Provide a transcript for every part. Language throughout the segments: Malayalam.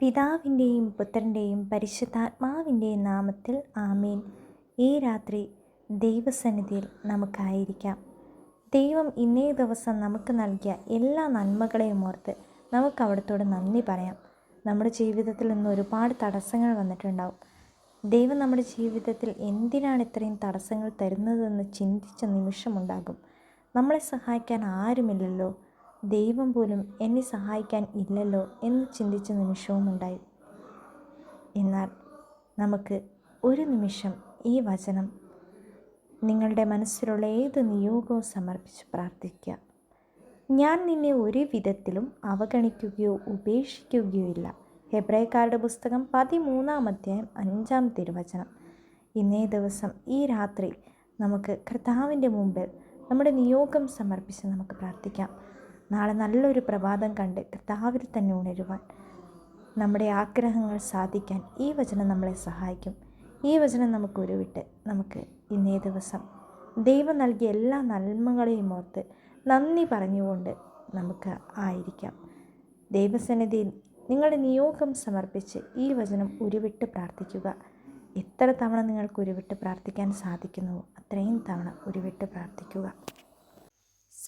പിതാവിന്റെയും പുത്രന്റെയും പരിശുദ്ധാത്മാവിന്റെയും നാമത്തിൽ ആമീൻ. ഈ രാത്രി ദൈവസന്നിധിയിൽ നമുക്കായിരിക്കാം. ദൈവം ഇന്നേ ദിവസം നമുക്ക് നൽകിയ എല്ലാ നന്മകളെയും ഓർത്ത് നമുക്ക് അവിടത്തോട് നന്ദി പറയാം. നമ്മുടെ ജീവിതത്തിൽ നിന്ന് ഒരുപാട് തടസ്സങ്ങൾ വന്നിട്ടുണ്ടാവും. ദൈവം നമ്മുടെ ജീവിതത്തിൽ എന്തിനാണ് ഇത്രയും തടസ്സങ്ങൾ തരുന്നതെന്ന് ചിന്തിച്ച നിമിഷമുണ്ടാകും. നമ്മളെ സഹായിക്കാൻ ആരുമില്ലല്ലോ. ദൈവം പോലും എന്നെ സഹായിക്കാൻ ഇല്ലല്ലോ എന്ന് ചിന്തിച്ച നിമിഷവും ഉണ്ടായി എന്നാൽ നമുക്ക് ഒരു നിമിഷം ഈ വചനം നിങ്ങളുടെ മനസ്സിലുള്ള ഏത് നിയോഗവും സമർപ്പിച്ച് പ്രാർത്ഥിക്കുക ഞാൻ നിന്നെ ഒരു വിധത്തിലും അവഗണിക്കുകയോ ഉപേക്ഷിക്കുകയോ ഇല്ല. ഹെബ്രേക്കാരുടെ പുസ്തകം പതിമൂന്നാം അധ്യായം അഞ്ചാം തിരുവചനം. ഇന്നേ ദിവസം ഈ രാത്രി നമുക്ക് കർത്താവിന്റെ മുമ്പിൽ നമ്മുടെ നിയോഗം സമർപ്പിച്ച് നമുക്ക് പ്രാർത്ഥിക്കാം. നാളെ നല്ലൊരു പ്രഭാതം കണ്ട് കർത്താവിൽ തന്നെ ഉണരുവാൻ നമ്മുടെ ആഗ്രഹങ്ങൾ സാധിക്കാൻ ഈ വചനം നമ്മളെ സഹായിക്കും. ഈ വചനം നമുക്ക് ഉരുവിട്ട് നമുക്ക് ഇന്നേ ദിവസം ദൈവം നൽകിയ എല്ലാ നന്മകളെയും ഓർത്ത് നന്ദി പറഞ്ഞുകൊണ്ട് നമുക്ക് ആയിരിക്കാം. ദൈവസന്നിധിയിൽ നിങ്ങളുടെ നിയോഗം സമർപ്പിച്ച് ഈ വചനം ഉരുവിട്ട് പ്രാർത്ഥിക്കുക. എത്ര തവണ നിങ്ങൾക്ക് ഉരുവിട്ട് പ്രാർത്ഥിക്കാൻ സാധിക്കുന്നുവോ അത്രയും തവണ ഉരുവിട്ട് പ്രാർത്ഥിക്കുക.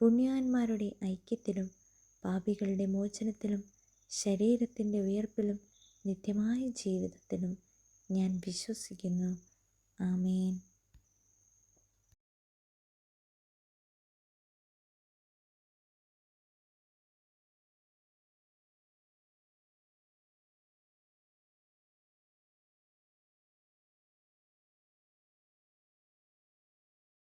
പുണ്യാന്മാരുടെ ഐക്യത്തിലും പാപികളുടെ മോചനത്തിലും ശരീരത്തിന്റെ ഉയർപ്പിലും നിത്യമായ ജീവിതത്തിലും ഞാൻ വിശ്വസിക്കുന്നു. ആമേൻ.